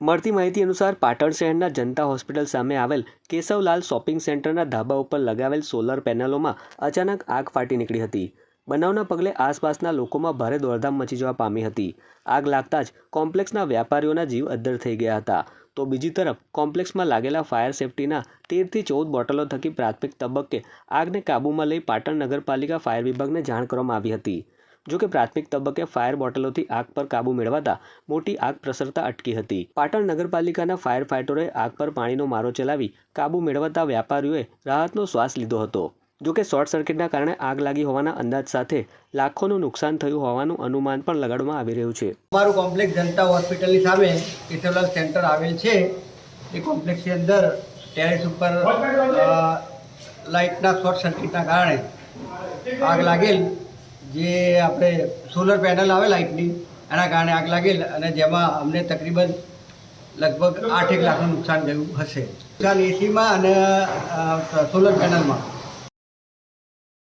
મળતી માહિતી અનુસાર પાટણ શહેરના જનતા હોસ્પિટલ સામે આવેલ કેશવલાલ શોપિંગ સેન્ટરના ધાબા ઉપર લગાવેલ સોલર પેનલોમાં અચાનક આગ ફાટી નીકળી હતી. બનાવના પગલે આસપાસના લોકોમાં ભારે દોડધામ મચી જવા પામી હતી. આગ લાગતા જ કોમ્પ્લેક્સના વ્યાપારીઓના જીવ અદ્ધર થઈ ગયા હતા. તો બીજી તરફ કોમ્પ્લેક્સમાં લાગેલા ફાયર સેફટીના તેરથી ચૌદ બોટલો થકી પ્રાથમિક તબક્કે આગને કાબૂમાં લઈ પાટણ નગરપાલિકા ફાયર વિભાગને જાણ કરવામાં આવી હતી. જો કે પ્રાથમિક તબક્કે ફાયર બોટલોથી આગ પર કાબૂ મેળવાતા મોટી આગ પ્રસરતા અટકી હતી. પાટણ નગરપાલિકાના ફાયર ફાઇટરોએ આગ પર પાણીનો મારો ચલાવી કાબૂ મેળવતા વ્યાપારીઓએ રાહતનો શ્વાસ લીધો હતો. જો કે શોર્ટ સર્કિટના કારણે આગ લાગી હોવાના અંદાજ સાથે લાખોનું નુકસાન થયું હોવાનું અનુમાન પણ લગાડવામાં આવી રહ્યું છે. અમારું કોમ્પ્લેક્સ જનતા હોસ્પિટલની સામે કેશવલાલ સેન્ટર આવેલ છે. એ કોમ્પ્લેક્સની અંદર ટેરેસ ઉપર લાઇટના શોર્ટ સર્કિટના કારણે આગ લાગેલ. જે આપણે સોલર પેનલ આવે લાઇટની એના કારણે આગ લાગેલ અને જેમાં અમને તકરીબન લગભગ આઠેક લાખનું નુકસાન થયું હશે. નુકસાન એસીમાં અને સોલર પેનલમાં